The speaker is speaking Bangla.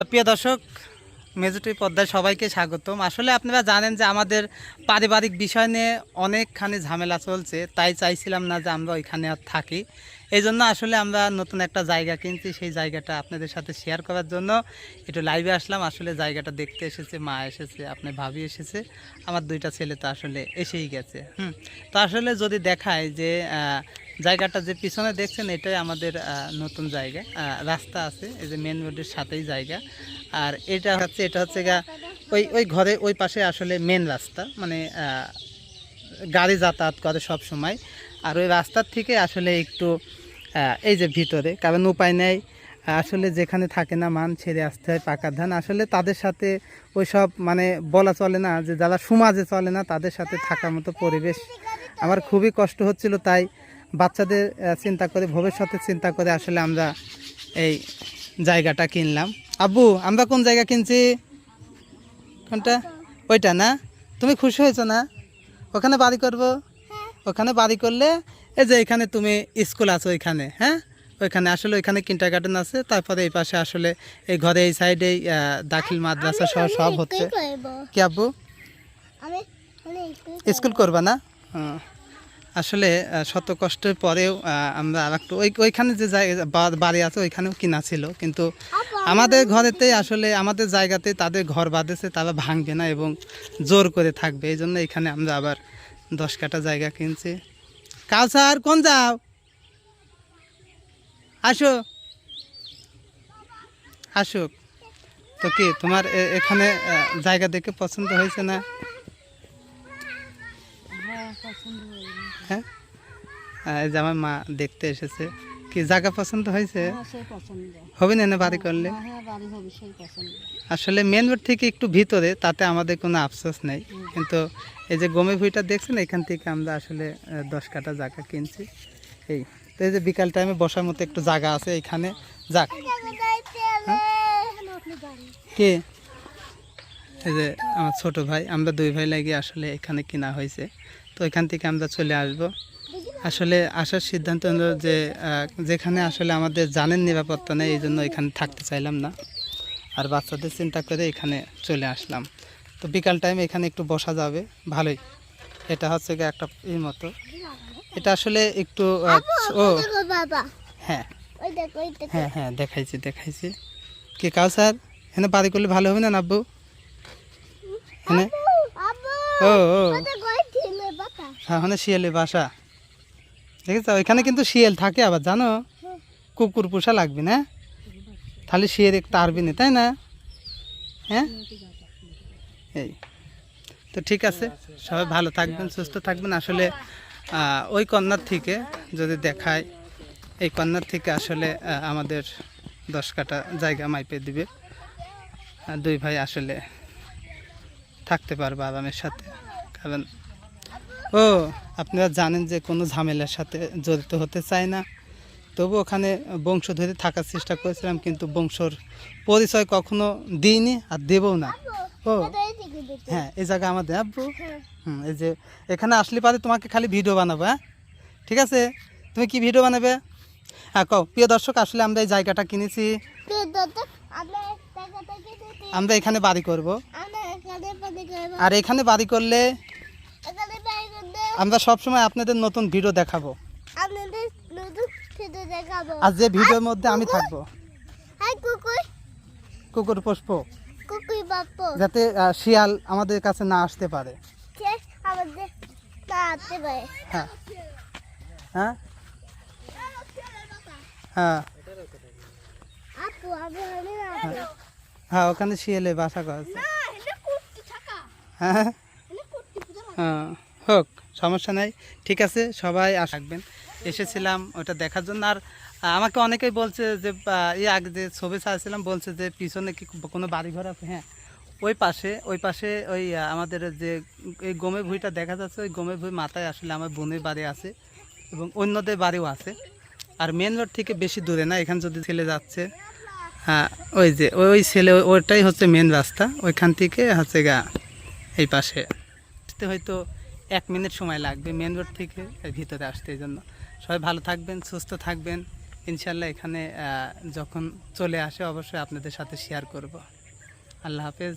প্রিয় দর্শক, মেজুটি পদ্মায় সবাইকে স্বাগতম। আসলে আপনারা জানেন যে আমাদের পারিবারিক বিষয় নিয়ে অনেকখানি ঝামেলা চলছে, তাই চাইছিলাম না যে আমরা ওইখানে আর থাকি। এই জন্য আসলে আমরা নতুন একটা জায়গা কিনছি, সেই জায়গাটা আপনাদের সাথে শেয়ার করার জন্য। একটু লাইভে আসলাম, আসলে জায়গাটা দেখতে এসেছে, মা এসেছে আপনি ভাবি এসেছে, আমার দুইটা ছেলে তো আসলে এসেই গেছে। হুম, তো আসলে যদি দেখায় যে জায়গাটা যে পিছনে দেখছেন, এটাই আমাদের নতুন জায়গা। রাস্তা আছে, এই যে মেন রোডের সাথেই জায়গা। আর এটা হচ্ছে এটা হচ্ছে গা, ওই ওই ঘরে, ওই পাশে আসলে মেন রাস্তা। মানে গাড়ি যাতায়াত করে সব সময়। আর ওই রাস্তার থেকে আসলে একটু এই যে ভিতরে, কারণ উপায় নেই। আসলে যেখানে থাকে না, মান ছেড়ে আসতে হয় পাকা ধান। আসলে তাদের সাথে ওই সব মানে বলা চলে না, যে যারা সমাজে চলে না, তাদের সাথে থাকার মতো পরিবেশ আমার খুবই কষ্ট হচ্ছিল। তাই বাচ্চাদের চিন্তা করে ভবিষ্যতে চিন্তা করে আসলে আমরা এই জায়গাটা কিনলাম। আব্বু আমরা কোন জায়গা কিনছি? কোনটা? ওইটা না? তুমি খুশি হয়েছো না? ওখানে বাড়ি করব? ওখানে বাড়ি করলে এই যে এখানে তুমি স্কুল আছো ওইখানে হ্যাঁ? ওইখানে আসলে ওইখানে কিন্টার গার্ডেন আছে তারপরে এই পাশে আসলে এই ঘরে এই সাইডেই দাখিল মাদ্রাসা সহ সব হচ্ছে। কি আব্বু? স্কুল করবা না? হুম। আসলে শত কষ্টের পরেও আমরা আর একটু ওই ওইখানে যে জায়গা বাড়ি আছে ওইখানেও কিনা ছিল। কিন্তু আমাদের ঘরেতেই আসলে আমাদের জায়গাতে তাদের ঘর বাঁধেছে তারা ভাঙবে না এবং জোর করে থাকবে। এই জন্য এখানে আমরা আবার দশ কাটা জায়গা কিনছি। কাউসার কোন যাও? আসো। আসুক। তো কি তোমার এখানে জায়গা দেখে পছন্দ হয়েছে না হ্যাঁ আহ, এই যে আমার মা দেখতে এসেছে। কি জায়গা পছন্দ হয়েছে? হবে না না বাড়ি করলে? হ্যাঁ পছন্দ। আসলে মেন রোড থেকে একটু ভিতরে তাতে আমাদের কোনো আফসোস নেই। কিন্তু এই যে গমে ভুঁইটা দেখছেন এখান থেকে আমরা আসলে দশ কাটা জায়গা কিনছি। এই তো এই যে বিকাল টাইমে বসার মতো একটু জায়গা আছে এখানে। যাক। কে? এই যে আমার ছোট ভাই আমরা দুই ভাই লাগিয়ে আসলে এখানে কিনা হয়েছে। তো এখান থেকে আমরা চলে আসব। আসলে আসার সিদ্ধান্ত হলো যে যেখানে আসলে আমাদের জানেন নিরাপত্তা নেই এই জন্য এখানে থাকতে চাইলাম না। আর বাচ্চাদের চিন্তা করে এখানে চলে আসলাম। তো বিকাল টাইম এখানে একটু বসা যাবে ভালোই। এটা হচ্ছে গিয়ে একটা এই মতো। এটা আসলে একটু ও। বাবা। হ্যাঁ। হ্যাঁ হ্যাঁ দেখাইছি দেখাইছি। কি কাউ স্যার? এখানে বাড়ি করলে ভালো হবে না নাব্বু হ্যাঁ ও ও। হ্যাঁ ওখানে শিয়ালের বাসা দেখেছ? ওইখানে কিন্তু শিয়াল থাকে আবার, জানো? কুকুর পোষা লাগবে না? তাহলে শিয়াল তারবি না, তাই না? হ্যাঁ? এই। তো ঠিক আছে, সবাই ভালো থাকবেন, সুস্থ থাকবেন। আসলে ওই কন্যার থেকে যদি দেখায়, এই কন্যার থেকে আসলে আমাদের দশ কাটা জায়গা মাইপে দিবে। দুই ভাই আসলে থাকতে পারবে আরামের সাথে। কারণ ও আপনারা জানেন যে কোনো ঝামেলার সাথে জড়িত হতে চায় না। তবু ওখানে বংশ ধরে থাকার চেষ্টা করেছিলাম কিন্তু বংশর পরিচয় কখনো দিইনি আর দেবও না। ও হ্যাঁ এই জায়গা আমাদের আব্বু। হুম এই যে এখানে আসলে পারে তোমাকে খালি ভিডিও বানাবো হ্যাঁ? ঠিক আছে? তুমি কি ভিডিও বানাবে? হ্যাঁ কও প্রিয় দর্শক আসলে আমরা এই জায়গাটা কিনেছি। আমরা এখানে বাড়ি করব। আর এখানে বাড়ি করলে আমরা সবসময় আপনাদের নতুন ভিডিও দেখাবো। আপনাদের নতুন খেতে দেখাবো। আর যে ভিডিওর মধ্যে আমি থাকব। হাই কুকুর কুকুর পুষ্প। কুকুর বাপ্পু যাতে শিয়াল আমাদের কাছে না আসতে পারে। আমাদের না আসতে পারে। হ্যাঁ। হ্যাঁ? হ্যাঁ। আসব। হ্যাঁ। ওখানে শিয়ালে বাসা করেছে থাকা। হ্যাঁ। হ্যাঁ, হোক। সমস্যা নাই। ঠিক আছে, সবাই আসবেন এসেছিলাম ওটা দেখার জন্য। আর আমাকে অনেকেই বলছে যে এই আগে যে ছবি ছাড়ছিলাম, বলছে যে পিছনে কি কোনো বাড়িঘর আছে? হ্যাঁ ওই পাশে ওই পাশে ওই আমাদের যে এই গমের ভুঁইটা দেখা যাচ্ছে, ওই গমের ভুঁই মাথায় আসলে আমার বোনের বাড়ি আছে এবং অন্যদের বাড়িও আছে। আর মেন রোড থেকে বেশি দূরে না, এখানে যদি ছেলে যাচ্ছে হ্যাঁ ওই যে, ওই ছেলে ওইটাই হচ্ছে মেন রাস্তা। ওইখান থেকে হচ্ছে গা, এই পাশে। হয়তো এক মিনিট সময় লাগবে মেন রোড থেকে ভিতরে আসতে এই জন্য। সবাই ভালো থাকবেন, সুস্থ থাকবেন। ইনশাল্লাহ এখানে যখন চলে আসে অবশ্যই আপনাদের সাথে শেয়ার করব। আল্লাহ হাফেজ।